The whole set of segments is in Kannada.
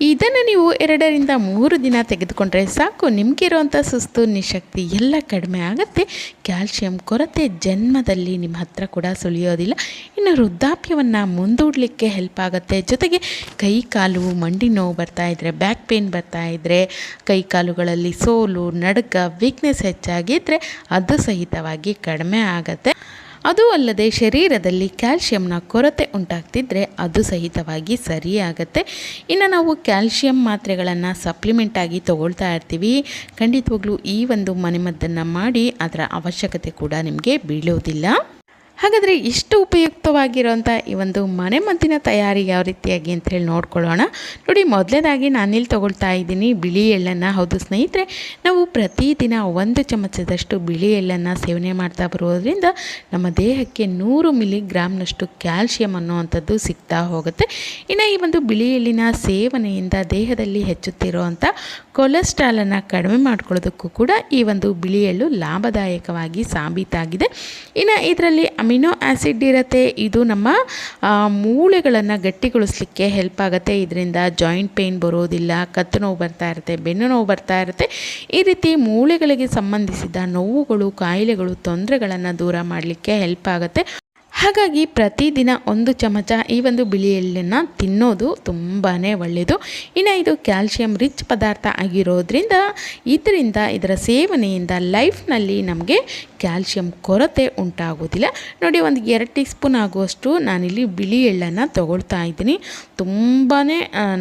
ಇದನ್ನು ನೀವು ಎರಡರಿಂದ ಮೂರು ದಿನ ತೆಗೆದುಕೊಂಡ್ರೆ ಸಾಕು. ನಿಮಗಿರುವಂಥ ಸುಸ್ತು, ನಿಶಕ್ತಿ ಎಲ್ಲ ಕಡಿಮೆ ಆಗುತ್ತೆ. ಕ್ಯಾಲ್ಶಿಯಂ ಕೊರತೆ ಜನ್ಮದಲ್ಲಿ ನಿಮ್ಮ ಹತ್ರ ಕೂಡ ಸುಳಿಯೋದಿಲ್ಲ. ಇನ್ನು ವೃದ್ಧಾಪ್ಯವನ್ನು ಮುಂದೂಡಲಿಕ್ಕೆ ಹೆಲ್ಪ್ ಆಗುತ್ತೆ. ಜೊತೆಗೆ ಕೈ ಕಾಲು ಮಂಡಿ ನೋವು ಬರ್ತಾ ಇದ್ದರೆ ಬ್ಯಾಕ್ ಪೇನ್ ಬರ್ತಾ ಇದ್ದರೆ ಕೈ ಕಾಲುಗಳಲ್ಲಿ ಸೋಲು, ನಡುಕ ವೀಕ್ನೆಸ್ ಹೆಚ್ಚಾಗಿದ್ದರೆ ಅದು ಸಹಿತವಾಗಿ ಕಡಿಮೆ ಆಗುತ್ತೆ. ಅದು ಅಲ್ಲದೆ ಶರೀರದಲ್ಲಿ ಕ್ಯಾಲ್ಶಿಯಂನ ಕೊರತೆ ಉಂಟಾಗ್ತಿದ್ರೆ ಅದು ಸಹಿತವಾಗಿ ಸರಿಯಾಗತ್ತೆ. ಇನ್ನು ನಾವು ಕ್ಯಾಲ್ಶಿಯಂ ಮಾತ್ರೆಗಳನ್ನು ಸಪ್ಲಿಮೆಂಟಾಗಿ ತೊಗೊಳ್ತಾ ಇರ್ತೀವಿ. ಖಂಡಿತವಾಗ್ಲೂ ಈ ಒಂದು ಮನೆಮದ್ದನ್ನು ಮಾಡಿ ಅದರ ಅವಶ್ಯಕತೆ ಕೂಡ ನಿಮಗೆ ಬೀಳೋದಿಲ್ಲ. ಹಾಗಾದರೆ ಇಷ್ಟು ಉಪಯುಕ್ತವಾಗಿರೋಂಥ ಈ ಒಂದು ಮನೆಮದ್ದಿನ ತಯಾರಿ ಯಾವ ರೀತಿಯಾಗಿ ಅಂತ ಹೇಳಿ ನೋಡ್ಕೊಳ್ಳೋಣ. ನೋಡಿ, ಮೊದಲನೇದಾಗಿ ನಾನಿಲ್ಲಿ ತೊಗೊಳ್ತಾ ಇದ್ದೀನಿ ಬಿಳಿ ಎಳ್ಳನ್ನು. ಹೌದು ಸ್ನೇಹಿತರೆ, ನಾವು ಪ್ರತಿದಿನ ಒಂದು ಚಮಚದಷ್ಟು ಬಿಳಿ ಎಳ್ಳನ್ನು ಸೇವನೆ ಮಾಡ್ತಾ ಬರೋದ್ರಿಂದ ನಮ್ಮ ದೇಹಕ್ಕೆ ನೂರು ಮಿಲಿಗ್ರಾಮ್ನಷ್ಟು ಕ್ಯಾಲ್ಶಿಯಂ ಅನ್ನುವಂಥದ್ದು ಸಿಗ್ತಾ ಹೋಗುತ್ತೆ. ಇನ್ನು ಈ ಒಂದು ಬಿಳಿ ಎಳ್ಳಿನ ಸೇವನೆಯಿಂದ ದೇಹದಲ್ಲಿ ಹೆಚ್ಚುತ್ತಿರುವಂಥ ಕೊಲೆಸ್ಟ್ರಾಲನ್ನು ಕಡಿಮೆ ಮಾಡ್ಕೊಳ್ಳೋದಕ್ಕೂ ಕೂಡ ಈ ಒಂದು ಬಿಳಿ ಎಳ್ಳು ಲಾಭದಾಯಕವಾಗಿ ಸಾಬೀತಾಗಿದೆ. ಇನ್ನು ಇದರಲ್ಲಿ ಅಮಿನೋ ಆ್ಯಸಿಡ್ ಇರುತ್ತೆ. ಇದು ನಮ್ಮ ಮೂಳೆಗಳನ್ನು ಗಟ್ಟಿಗೊಳಿಸ್ಲಿಕ್ಕೆ ಹೆಲ್ಪ್ ಆಗುತ್ತೆ. ಇದರಿಂದ ಜಾಯಿಂಟ್ ಪೇಯ್ನ್ ಬರೋದಿಲ್ಲ, ಕತ್ತು ನೋವು ಬರ್ತಾ ಇರುತ್ತೆ, ಬೆನ್ನು ನೋವು ಬರ್ತಾ ಇರುತ್ತೆ. ಈ ರೀತಿ ಮೂಳೆಗಳಿಗೆ ಸಂಬಂಧಿಸಿದ ನೋವುಗಳು, ಕಾಯಿಲೆಗಳು, ತೊಂದರೆಗಳನ್ನು ದೂರ ಮಾಡಲಿಕ್ಕೆ ಹೆಲ್ಪ್ ಆಗುತ್ತೆ. ಹಾಗಾಗಿ ಪ್ರತಿದಿನ ಒಂದು ಚಮಚ ಈ ಒಂದು ಬಿಳಿ ಎಳ್ಳನ್ನು ತಿನ್ನೋದು ತುಂಬಾ ಒಳ್ಳೆಯದು ಇನ್ನು ಇದು ಕ್ಯಾಲ್ಶಿಯಂ ರಿಚ್ ಪದಾರ್ಥ ಆಗಿರೋದ್ರಿಂದ ಇದರಿಂದ ಇದರ ಸೇವನೆಯಿಂದ ಲೈಫ್ನಲ್ಲಿ ನಮಗೆ ಕ್ಯಾಲ್ಶಿಯಂ ಕೊರತೆ ಉಂಟಾಗೋದಿಲ್ಲ ನೋಡಿ ಒಂದು ಎರಡು ಟೀ ಸ್ಪೂನ್ ಆಗುವಷ್ಟು ನಾನಿಲ್ಲಿ ಬಿಳಿ ಎಳ್ಳನ್ನು ತಗೊಳ್ತಾ ಇದ್ದೀನಿ. ತುಂಬಾ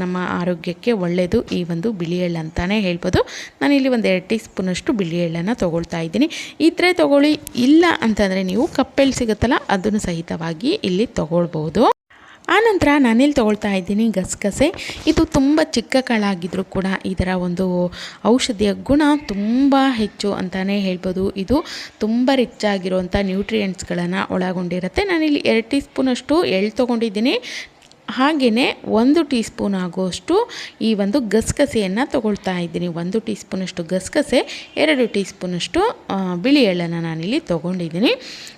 ನಮ್ಮ ಆರೋಗ್ಯಕ್ಕೆ ಒಳ್ಳೆಯದು ಈ ಒಂದು ಬಿಳಿ ಎಳ್ಳು ಅಂತಲೇ ಹೇಳ್ಬೋದು. ನಾನಿಲ್ಲಿ ಒಂದು ಎರಡು ಟೀ ಸ್ಪೂನಷ್ಟು ಬಿಳಿ ಎಳ್ಳನ್ನು ತೊಗೊಳ್ತಾ ಇದ್ದೀನಿ. ಇದ್ರೆ ತೊಗೊಳ್ಳಿ. ಇಲ್ಲ ಅಂತಂದರೆ ನೀವು ಕಪ್ಪೆಳ್ಳು ಸಿಗುತ್ತಲ್ಲ, ಅದನ್ನು ಸಹಿತವಾಗಿ ಇಲ್ಲಿ ತಗೊಳ್ಬೋದು. ಆನಂತರ ನಾನಿಲ್ಲಿ ತೊಗೊಳ್ತಾ ಇದ್ದೀನಿ ಗಸಗಸೆ. ಇದು ತುಂಬ ಚಿಕ್ಕಗಳಾಗಿದ್ದರೂ ಕೂಡ ಇದರ ಒಂದು ಔಷಧಿಯ ಗುಣ ತುಂಬ ಹೆಚ್ಚು ಅಂತಲೇ ಹೇಳ್ಬೋದು. ಇದು ತುಂಬ ರಿಚ್ ಆಗಿರುವಂಥ ನ್ಯೂಟ್ರಿಯೆಂಟ್ಸ್ಗಳನ್ನು ಒಳಗೊಂಡಿರುತ್ತೆ. ನಾನಿಲ್ಲಿ ಎರಡು ಟೀ ಸ್ಪೂನಷ್ಟು ಎಳ್ಳು ತೊಗೊಂಡಿದ್ದೀನಿ. ಹಾಗೆಯೇ ಒಂದು ಟೀ ಸ್ಪೂನ್ ಆಗುವಷ್ಟು ಈ ಒಂದು ಗಸಗಸೆಯನ್ನು ತಗೊಳ್ತಾ ಇದ್ದೀನಿ. ಒಂದು ಟೀ ಸ್ಪೂನಷ್ಟು ಗಸಗಸೆ, ಎರಡು ಟೀ ಸ್ಪೂನಷ್ಟು ಬಿಳಿ ಎಳ್ಳನ್ನು ನಾನಿಲ್ಲಿ ತೊಗೊಂಡಿದ್ದೀನಿ.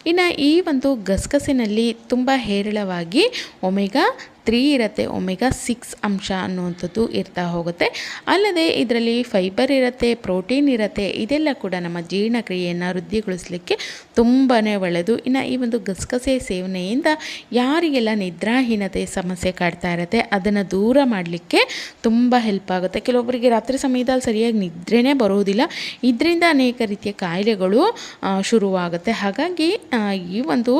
ಇನ್ನು ಈ ಒಂದು ಗಸಗಸೆನಲ್ಲಿ ತುಂಬ ಹೇರಳವಾಗಿ ಒಮೆಗಾ ತ್ರೀ ಇರುತ್ತೆ, ಒಮೆಗಾ ಸಿಕ್ಸ್ ಅಂಶ ಅನ್ನುವಂಥದ್ದು ಇರ್ತಾ ಹೋಗುತ್ತೆ. ಅಲ್ಲದೆ ಇದರಲ್ಲಿ ಫೈಬರ್ ಇರುತ್ತೆ, ಪ್ರೋಟೀನ್ ಇರುತ್ತೆ, ಇದೆಲ್ಲ ಕೂಡ ನಮ್ಮ ಜೀರ್ಣಕ್ರಿಯೆಯನ್ನು ವೃದ್ಧಿಗೊಳಿಸಲಿಕ್ಕೆ ತುಂಬಾ ಒಳ್ಳೆಯದು ಇನ್ನು ಈ ಒಂದು ಗಸಗಸೆ ಸೇವನೆಯಿಂದ ಯಾರಿಗೆಲ್ಲ ನಿದ್ರಾಹೀನತೆ ಸಮಸ್ಯೆ ಕಾಡ್ತಾ ಇರುತ್ತೆ, ಅದನ್ನು ದೂರ ಮಾಡಲಿಕ್ಕೆ ತುಂಬ ಹೆಲ್ಪ್ ಆಗುತ್ತೆ. ಕೆಲವೊಬ್ಬರಿಗೆ ರಾತ್ರಿ ಸಮಯದಲ್ಲಿ ಸರಿಯಾಗಿ ನಿದ್ರೆನೇ ಬರೋದಿಲ್ಲ. ಇದರಿಂದ ಅನೇಕ ರೀತಿಯ ಕಾಯಿಲೆಗಳು ಶುರುವಾಗುತ್ತೆ. ಹಾಗಾಗಿ ಈ ಒಂದು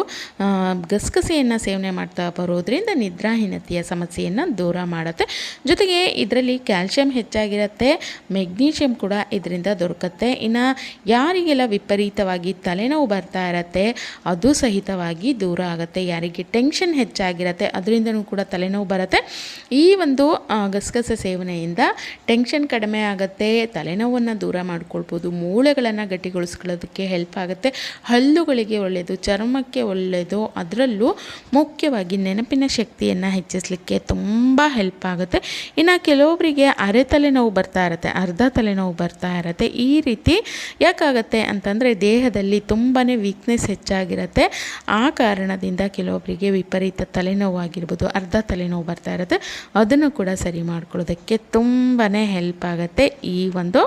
ಗಸಗಸೆಯನ್ನು ಸೇವನೆ ಮಾಡ್ತಾ ಬರೋದ್ರಿಂದ ನಿದ್ರಾಹೀನತೆಯ ಸಮಸ್ಯೆಯನ್ನು ದೂರ ಮಾಡುತ್ತೆ. ಜೊತೆಗೆ ಇದರಲ್ಲಿ ಕ್ಯಾಲ್ಶಿಯಂ ಹೆಚ್ಚಾಗಿರುತ್ತೆ, ಮೆಗ್ನೀಷಿಯಂ ಕೂಡ ಇದರಿಂದ ದೊರಕುತ್ತೆ. ಇನ್ನು ಯಾರಿಗೆಲ್ಲ ವಿಪರೀತವಾಗಿ ತಲೆನೋವು ಬರ್ತಾ ಇರತ್ತೆ, ಅದು ಸಹಿತವಾಗಿ ದೂರ ಆಗುತ್ತೆ. ಯಾರಿಗೆ ಟೆನ್ಷನ್ ಹೆಚ್ಚಾಗಿರುತ್ತೆ, ಅದರಿಂದನೂ ಕೂಡ ತಲೆನೋವು ಬರುತ್ತೆ. ಈ ಒಂದು ಗಸಗಸೆ ಸೇವನೆಯಿಂದ ಟೆನ್ಷನ್ ಕಡಿಮೆ ಆಗುತ್ತೆ, ತಲೆನೋವನ್ನು ದೂರ ಮಾಡ್ಕೊಳ್ಬೋದು, ಮೂಳೆಗಳನ್ನು ಗಟ್ಟಿಗೊಳಿಸ್ಕೊಳ್ಳೋದಕ್ಕೆ ಹೆಲ್ಪ್ ಆಗುತ್ತೆ. ಹಲ್ಲುಗಳಿಗೆ ಒಳ್ಳೆಯದು ಚರ್ಮಕ್ಕೆ ಒಳ್ಳೆಯದು ಅದರಲ್ಲೂ ಮುಖ್ಯವಾಗಿ ನೆನಪಿನ ಶಕ್ತಿಯನ್ನು ಹೆಚ್ಚಿಸಲಿಕ್ಕೆ ತುಂಬ ಹೆಲ್ಪ್ ಆಗುತ್ತೆ. ಇನ್ನು ಕೆಲವೊಬ್ಬರಿಗೆ ಅರೆ ತಲೆನೋವು ಬರ್ತಾ ಇರುತ್ತೆ, ಅರ್ಧ ತಲೆನೋವು ಬರ್ತಾ ಇರುತ್ತೆ, ಈ ರೀತಿ ಯಾಕಾಗತ್ತೆ ಅಂತಂದರೆ ದೇಹದಲ್ಲಿ ತುಂಬಾ ವೀಕ್ನೆಸ್ ಹೆಚ್ಚಾಗಿರುತ್ತೆ. ಆ ಕಾರಣದಿಂದ ಕೆಲವೊಬ್ಬರಿಗೆ ವಿಪರೀತ ತಲೆನೋವು ಆಗಿರ್ಬೋದು, ಅರ್ಧ ತಲೆನೋವು ಬರ್ತಾ ಇರುತ್ತೆ. ಅದನ್ನು ಕೂಡ ಸರಿ ಮಾಡ್ಕೊಳ್ಳೋದಕ್ಕೆ ತುಂಬಾ ಹೆಲ್ಪ್ ಆಗುತ್ತೆ ಈ ಒಂದು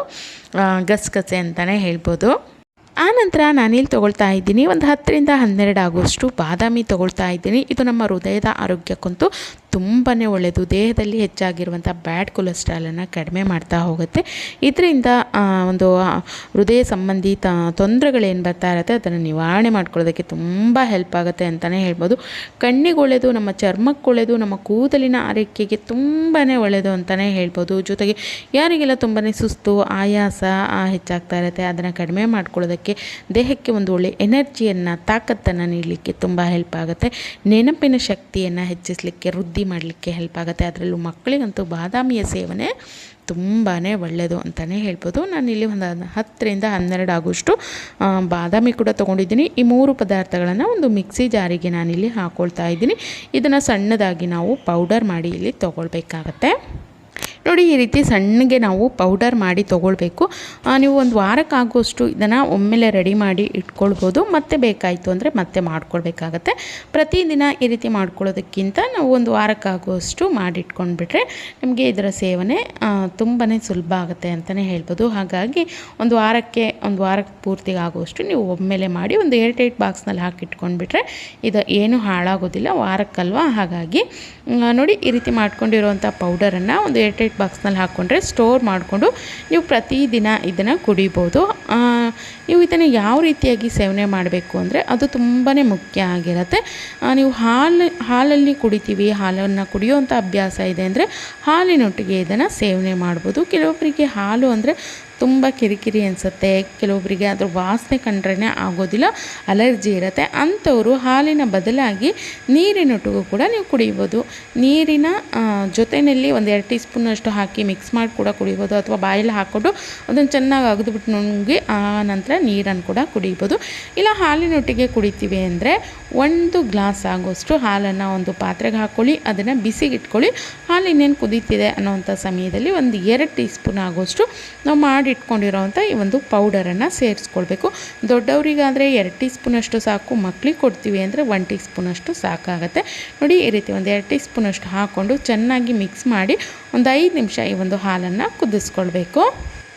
ಗಸಗಸೆ ಅಂತಲೇ ಹೇಳ್ಬೋದು. ಆನಂತರ ನಾನಿಲ್ಲಿ ತೊಗೊಳ್ತಾ ಇದ್ದೀನಿ. ಒಂದು ಹತ್ತರಿಂದ ಹನ್ನೆರಡು ಆಗುವಷ್ಟು ಬಾದಾಮಿ ತೊಗೊಳ್ತಾ ಇದ್ದೀನಿ. ಇದು ನಮ್ಮ ಹೃದಯದ ಆರೋಗ್ಯಕ್ಕಂತೂ ತುಂಬಾ ಒಳ್ಳೆಯದು ದೇಹದಲ್ಲಿ ಹೆಚ್ಚಾಗಿರುವಂಥ ಬ್ಯಾಡ್ ಕೊಲೆಸ್ಟ್ರಾಲನ್ನು ಕಡಿಮೆ ಮಾಡ್ತಾ ಹೋಗುತ್ತೆ. ಇದರಿಂದ ಒಂದು ಹೃದಯ ಸಂಬಂಧಿ ತ ತೊಂದರೆಗಳೇನು ಬರ್ತಾ ಇರುತ್ತೆ, ಅದನ್ನು ನಿವಾರಣೆ ಮಾಡ್ಕೊಳ್ಳೋದಕ್ಕೆ ತುಂಬ ಹೆಲ್ಪ್ ಆಗುತ್ತೆ ಅಂತಲೇ ಹೇಳ್ಬೋದು. ಕಣ್ಣಿಗೆ ಒಳ್ಳೆಯದು ನಮ್ಮ ಚರ್ಮಕ್ಕೆ ಒಳ್ಳೆಯದು ನಮ್ಮ ಕೂದಲಿನ ಆರೈಕೆಗೆ ತುಂಬಾ ಒಳ್ಳೆಯದು ಅಂತಲೇ ಹೇಳ್ಬೋದು. ಜೊತೆಗೆ ಯಾರಿಗೆಲ್ಲ ತುಂಬಾ ಸುಸ್ತು, ಆಯಾಸ ಹೆಚ್ಚಾಗ್ತಾ ಇರುತ್ತೆ, ಅದನ್ನು ಕಡಿಮೆ ಮಾಡ್ಕೊಳ್ಳೋದಕ್ಕೆ ದೇಹಕ್ಕೆ ಒಂದು ಒಳ್ಳೆ ಎನರ್ಜಿಯನ್ನು ತಾಕತ್ತನ್ನು ನೀಡಲಿಕ್ಕೆ ತುಂಬ ಹೆಲ್ಪ್ ಆಗುತ್ತೆ. ನೆನಪಿನ ಶಕ್ತಿಯನ್ನು ಹೆಚ್ಚಿಸಲಿಕ್ಕೆ, ವೃದ್ಧಿ ಮಾಡಲಿಕ್ಕೆ ಹೆಲ್ಪ್ ಆಗುತ್ತೆ. ಅದರಲ್ಲೂ ಮಕ್ಕಳಿಗಂತೂ ಬಾದಾಮಿಯ ಸೇವನೆ ತುಂಬಾ ಒಳ್ಳೆಯದು ಅಂತಲೇ ಹೇಳ್ಬೋದು. ನಾನಿಲ್ಲಿ ಒಂದು ಹತ್ತರಿಂದ ಹನ್ನೆರಡು ಆಗುವಷ್ಟು ಆ, ಬಾದಾಮಿ ಕೂಡ ತೊಗೊಂಡಿದ್ದೀನಿ. ಈ ಮೂರು ಪದಾರ್ಥಗಳನ್ನು ಒಂದು ಮಿಕ್ಸಿ ಜಾರಿಗೆ ನಾನಿಲ್ಲಿ ಹಾಕ್ಕೊಳ್ತಾ ಇದ್ದೀನಿ. ಇದನ್ನು ಸಣ್ಣದಾಗಿ ನಾವು ಪೌಡರ್ ಮಾಡಿ ಇಲ್ಲಿ ತೊಗೊಳ್ಬೇಕಾಗತ್ತೆ. ನೋಡಿ, ಈ ರೀತಿ ಸಣ್ಣಗೆ ನಾವು ಪೌಡರ್ ಮಾಡಿ ತೊಗೊಳ್ಬೇಕು. ನೀವು ಒಂದು ವಾರಕ್ಕಾಗುವಷ್ಟು ಇದನ್ನು ಒಮ್ಮೆಲೆ ರೆಡಿ ಮಾಡಿ ಇಟ್ಕೊಳ್ಬೋದು. ಮತ್ತೆ ಬೇಕಾಯಿತು ಅಂದರೆ ಮತ್ತೆ ಮಾಡ್ಕೊಳ್ಬೇಕಾಗತ್ತೆ. ಪ್ರತಿದಿನ ಈ ರೀತಿ ಮಾಡ್ಕೊಳ್ಳೋದಕ್ಕಿಂತ ನಾವು ಒಂದು ವಾರಕ್ಕಾಗುವಷ್ಟು ಮಾಡಿಟ್ಕೊಂಡ್ಬಿಟ್ರೆ ನಿಮಗೆ ಇದರ ಸೇವನೆ ತುಂಬಾ ಸುಲಭ ಆಗುತ್ತೆ ಅಂತಲೇ ಹೇಳ್ಬೋದು. ಹಾಗಾಗಿ ಒಂದು ವಾರಕ್ಕೆ ಒಂದು ವಾರಕ್ಕೆ ಪೂರ್ತಿ ಆಗುವಷ್ಟು ನೀವು ಒಮ್ಮೆಲೆ ಮಾಡಿ ಒಂದು ಏರ್ ಟೈಟ್ ಬಾಕ್ಸ್ನಲ್ಲಿ ಹಾಕಿಟ್ಕೊಂಡ್ಬಿಟ್ರೆ ಇದು ಏನು ಹಾಳಾಗೋದಿಲ್ಲ, ವಾರಕ್ಕಲ್ವ? ಹಾಗಾಗಿ ನೋಡಿ, ಈ ರೀತಿ ಮಾಡ್ಕೊಂಡಿರುವಂಥ ಪೌಡರನ್ನು ಒಂದು ಏರ್ ಬಾಕ್ಸ್ನಲ್ಲಿ ಹಾಕ್ಕೊಂಡ್ರೆ ಸ್ಟೋರ್ ಮಾಡಿಕೊಂಡು ನೀವು ಪ್ರತಿದಿನ ಇದನ್ನು ಕುಡಿಬೋದು. ನೀವು ಇದನ್ನು ಯಾವ ರೀತಿಯಾಗಿ ಸೇವನೆ ಮಾಡಬೇಕು ಅಂದರೆ ಅದು ತುಂಬಾ ಮುಖ್ಯ ಆಗಿರುತ್ತೆ. ನೀವು ಹಾಲು, ಹಾಲಲ್ಲಿ ಕುಡಿತೀವಿ, ಹಾಲನ್ನು ಕುಡಿಯುವಂಥ ಅಭ್ಯಾಸ ಇದೆ ಅಂದರೆ ಹಾಲಿನೊಟ್ಟಿಗೆ ಇದನ್ನು ಸೇವನೆ ಮಾಡ್ಬೋದು. ಕೆಲವೊಬ್ಬರಿಗೆ ಹಾಲು ಅಂದರೆ ತುಂಬ ಕಿರಿಕಿರಿ ಅನಿಸುತ್ತೆ. ಕೆಲವೊಬ್ಬರಿಗೆ ಅದ್ರ ವಾಸನೆ ಕಂಡ್ರೇ ಆಗೋದಿಲ್ಲ, ಅಲರ್ಜಿ ಇರುತ್ತೆ. ಅಂಥವರು ಹಾಲಿನ ಬದಲಾಗಿ ನೀರಿನೊಟ್ಟಿಗೂ ಕೂಡ ನೀವು ಕುಡಿಬೋದು. ನೀರಿನ ಜೊತೆಯಲ್ಲಿ ಒಂದು ಎರಡು ಟೀ ಸ್ಪೂನಷ್ಟು ಹಾಕಿ ಮಿಕ್ಸ್ ಮಾಡಿ ಕೂಡ ಕುಡಿಬೋದು. ಅಥವಾ ಬಾಯಲ್ಲಿ ಹಾಕ್ಕೊಂಡು ಅದನ್ನು ಚೆನ್ನಾಗಿ ಅಗದ್ಬಿಟ್ಟು ನುಂಗಿ ಆ ನಂತರ ನೀರನ್ನು ಕೂಡ ಕುಡಿಬೋದು. ಇಲ್ಲ ಹಾಲಿನೊಟ್ಟಿಗೆ ಕುಡಿತೀವಿ ಅಂದರೆ ಒಂದು ಗ್ಲಾಸ್ ಆಗೋಷ್ಟು ಹಾಲನ್ನು ಒಂದು ಪಾತ್ರೆಗೆ ಹಾಕ್ಕೊಳ್ಳಿ ಅದನ್ನು ಬಿಸಿಗಿಟ್ಕೊಳ್ಳಿ ಹಾಲು ಇನ್ನೇನು ಕುದೀತಿದೆ ಅನ್ನೋವಂಥ ಸಮಯದಲ್ಲಿ ಒಂದು ಎರಡು ಟೀ ಸ್ಪೂನ್ ಆಗೋಷ್ಟು ನಾವು ಮಾಡಿ ಇಟ್ಕೊಂಡಿರೋವಂಥ ಈ ಒಂದು ಪೌಡರನ್ನು ಸೇರಿಸ್ಕೊಳ್ಬೇಕು. ದೊಡ್ಡವರಿಗಾದರೆ ಎರಡು ಟೀ ಸ್ಪೂನಷ್ಟು ಸಾಕು ಮಕ್ಕಳಿಗೆ ಕೊಡ್ತೀವಿ ಅಂದರೆ ಒನ್ ಟೀ ಸ್ಪೂನಷ್ಟು ಸಾಕಾಗುತ್ತೆ. ನೋಡಿ, ಈ ರೀತಿ ಒಂದು ಎರಡು ಟೀ ಸ್ಪೂನಷ್ಟು ಹಾಕ್ಕೊಂಡು ಚೆನ್ನಾಗಿ ಮಿಕ್ಸ್ ಮಾಡಿ ಒಂದು ಐದು ನಿಮಿಷ ಈ ಒಂದು ಹಾಲನ್ನು ಕುದಿಸ್ಕೊಳ್ಬೇಕು.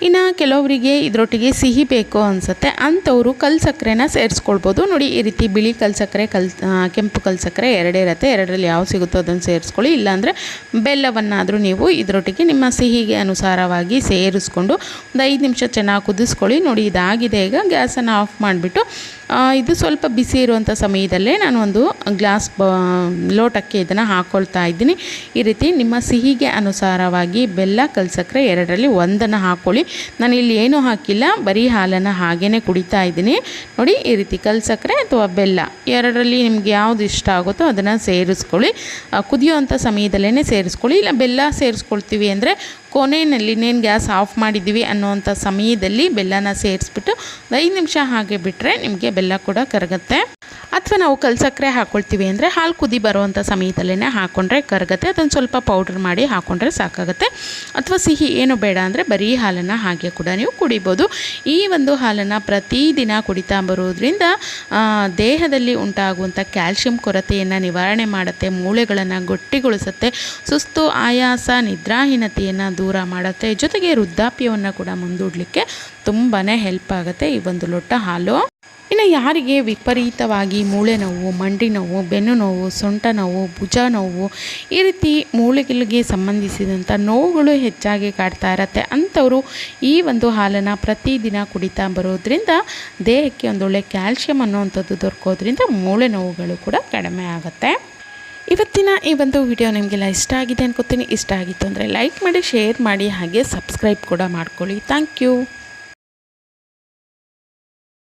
ಇನ್ನು ಕೆಲವರಿಗೆ ಇದರೊಟ್ಟಿಗೆ ಸಿಹಿ ಬೇಕು ಅನಿಸುತ್ತೆ. ಅಂಥವರು ಕಲ್ ಸಕ್ಕರೆನ ಸೇರಿಸ್ಕೊಳ್ಬೋದು. ನೋಡಿ, ಈ ರೀತಿ ಬಿಳಿ ಕಲ್ ಸಕ್ಕರೆ ಕಲ್ ಕೆಂಪು ಕಲ್ ಸಕ್ಕರೆ ಎರಡೇ ಇರುತ್ತೆ ಎರಡರಲ್ಲಿ ಯಾವ ಸಿಗುತ್ತೋ ಅದನ್ನು ಸೇರಿಸ್ಕೊಳ್ಳಿ. ಇಲ್ಲಾಂದರೆ ಬೆಲ್ಲವನ್ನಾದರೂ ನೀವು ಇದರೊಟ್ಟಿಗೆ ನಿಮ್ಮ ಸಿಹಿಗೆ ಅನುಸಾರವಾಗಿ ಸೇರಿಸ್ಕೊಂಡು ಒಂದು ಐದು ನಿಮಿಷ ಚೆನ್ನಾಗಿ ಕುದಿಸ್ಕೊಳ್ಳಿ. ನೋಡಿ, ಇದಾಗಿದೆ. ಈಗ ಗ್ಯಾಸನ್ನು ಆಫ್ ಮಾಡಿಬಿಟ್ಟು ಇದು ಸ್ವಲ್ಪ ಬಿಸಿ ಇರುವಂಥ ಸಮಯದಲ್ಲೇ ನಾನು ಒಂದು ಗ್ಲಾಸ್ ಬ ಲೋಟಕ್ಕೆ ಇದನ್ನು ಹಾಕ್ಕೊಳ್ತಾ ಇದ್ದೀನಿ. ಈ ರೀತಿ ನಿಮ್ಮ ಸಿಹಿಗೆ ಅನುಸಾರವಾಗಿ ಬೆಲ್ಲ ಕಲ್ಸಕ್ಕರೆ ಎರಡರಲ್ಲಿ ಒಂದನ್ನು ಹಾಕ್ಕೊಳ್ಳಿ ನಾನು ಇಲ್ಲಿ ಏನೂ ಹಾಕಿಲ್ಲ, ಬರೀ ಹಾಲನ್ನು ಹಾಗೇ ಕುಡಿತಾ ಇದ್ದೀನಿ. ನೋಡಿ, ಈ ರೀತಿ ಕಲ್ಸಕ್ಕರೆ ಅಥವಾ ಬೆಲ್ಲ, ಎರಡರಲ್ಲಿ ನಿಮ್ಗೆ ಯಾವುದು ಇಷ್ಟ ಆಗುತ್ತೋ ಅದನ್ನು ಸೇರಿಸ್ಕೊಳ್ಳಿ. ಕುದಿಯುವಂಥ ಸಮಯದಲ್ಲೇ ಸೇರಿಸ್ಕೊಳ್ಳಿ. ಇಲ್ಲ, ಬೆಲ್ಲ ಸೇರಿಸ್ಕೊಳ್ತೀವಿ ಅಂದರೆ ಕೊನೆಯಲ್ಲಿ ಇನ್ನೇನು ಗ್ಯಾಸ್ ಆಫ್ ಮಾಡಿದ್ದೀವಿ ಅನ್ನೋವಂಥ ಸಮಯದಲ್ಲಿ ಬೆಲ್ಲನ ಸೇರಿಸ್ಬಿಟ್ಟು ಒಂದು ಐದು ನಿಮಿಷ ಹಾಗೆ ಬಿಟ್ಟರೆ ನಿಮಗೆ ಬೆಲ್ಲ ಕೂಡ ಕರಗುತ್ತೆ. ಅಥವಾ ನಾವು ಕಲ್ಸಕ್ಕರೆ ಹಾಕ್ಕೊಳ್ತೀವಿ ಅಂದರೆ ಹಾಲು ಕುದಿ ಬರುವಂಥ ಸಮಯದಲ್ಲೇ ಹಾಕ್ಕೊಂಡ್ರೆ ಕರಗತ್ತೆ. ಅದನ್ನು ಸ್ವಲ್ಪ ಪೌಡ್ರ್ ಮಾಡಿ ಹಾಕ್ಕೊಂಡ್ರೆ ಸಾಕಾಗುತ್ತೆ. ಅಥವಾ ಸಿಹಿ ಏನು ಬೇಡ ಅಂದರೆ ಬರೀ ಹಾಲನ್ನು ಹಾಗೆ ಕೂಡ ನೀವು ಕುಡಿಬೋದು. ಈ ಒಂದು ಹಾಲನ್ನು ಪ್ರತಿದಿನ ಕುಡಿತಾ ಬರೋದ್ರಿಂದ ದೇಹದಲ್ಲಿ ಉಂಟಾಗುವಂಥ ಕ್ಯಾಲ್ಶಿಯಂ ಕೊರತೆಯನ್ನು ನಿವಾರಣೆ ಮಾಡುತ್ತೆ, ಮೂಳೆಗಳನ್ನು ಗಟ್ಟಿಗೊಳಿಸುತ್ತೆ, ಸುಸ್ತು, ಆಯಾಸ, ನಿದ್ರಾಹೀನತೆಯನ್ನು ದೂರ ಮಾಡುತ್ತೆ, ಜೊತೆಗೆ ವೃದ್ಧಾಪ್ಯವನ್ನು ಕೂಡ ಮುಂದೂಡಲಿಕ್ಕೆ ತುಂಬಾ ಹೆಲ್ಪ್ ಆಗುತ್ತೆ ಈ ಒಂದು ಲೊಟ್ಟ ಹಾಲು. ಇನ್ನು ಯಾರಿಗೆ ವಿಪರೀತವಾಗಿ ಮೂಳೆ ನೋವು, ಮಂಡಿ ನೋವು, ಬೆನ್ನು ನೋವು, ಸೊಂಟ ನೋವು, ಭುಜ ನೋವು ಈ ರೀತಿ ಮೂಳೆಗಳಿಗೆ ಸಂಬಂಧಿಸಿದಂಥ ನೋವುಗಳು ಹೆಚ್ಚಾಗಿ ಕಾಡ್ತಾ ಇರತ್ತೆ. ಅಂಥವರು ಈ ಒಂದು ಹಾಲನ್ನು ಪ್ರತಿದಿನ ಕುಡಿತಾ ಬರೋದ್ರಿಂದ ದೇಹಕ್ಕೆ ಒಂದೊಳ್ಳೆ ಕ್ಯಾಲ್ಶಿಯಂ ಅನ್ನುವಂಥದ್ದು ದೊರಕೋದ್ರಿಂದ ಮೂಳೆ ನೋವುಗಳು ಕೂಡ ಕಡಿಮೆ ಆಗುತ್ತೆ. ಇವತ್ತಿನ ಈ ಒಂದು ವಿಡಿಯೋ ನಿಮಗೆಲ್ಲ ಇಷ್ಟ ಆಗಿದೆ ಅನ್ಕೋತೀನಿ. ಇಷ್ಟ ಆಗಿತ್ತು ಅಂದರೆ ಲೈಕ್ ಮಾಡಿ, ಶೇರ್ ಮಾಡಿ ಹಾಗೆ ಸಬ್ಸ್ಕ್ರೈಬ್ ಕೂಡ ಮಾಡ್ಕೊಳ್ಳಿ. Thank you.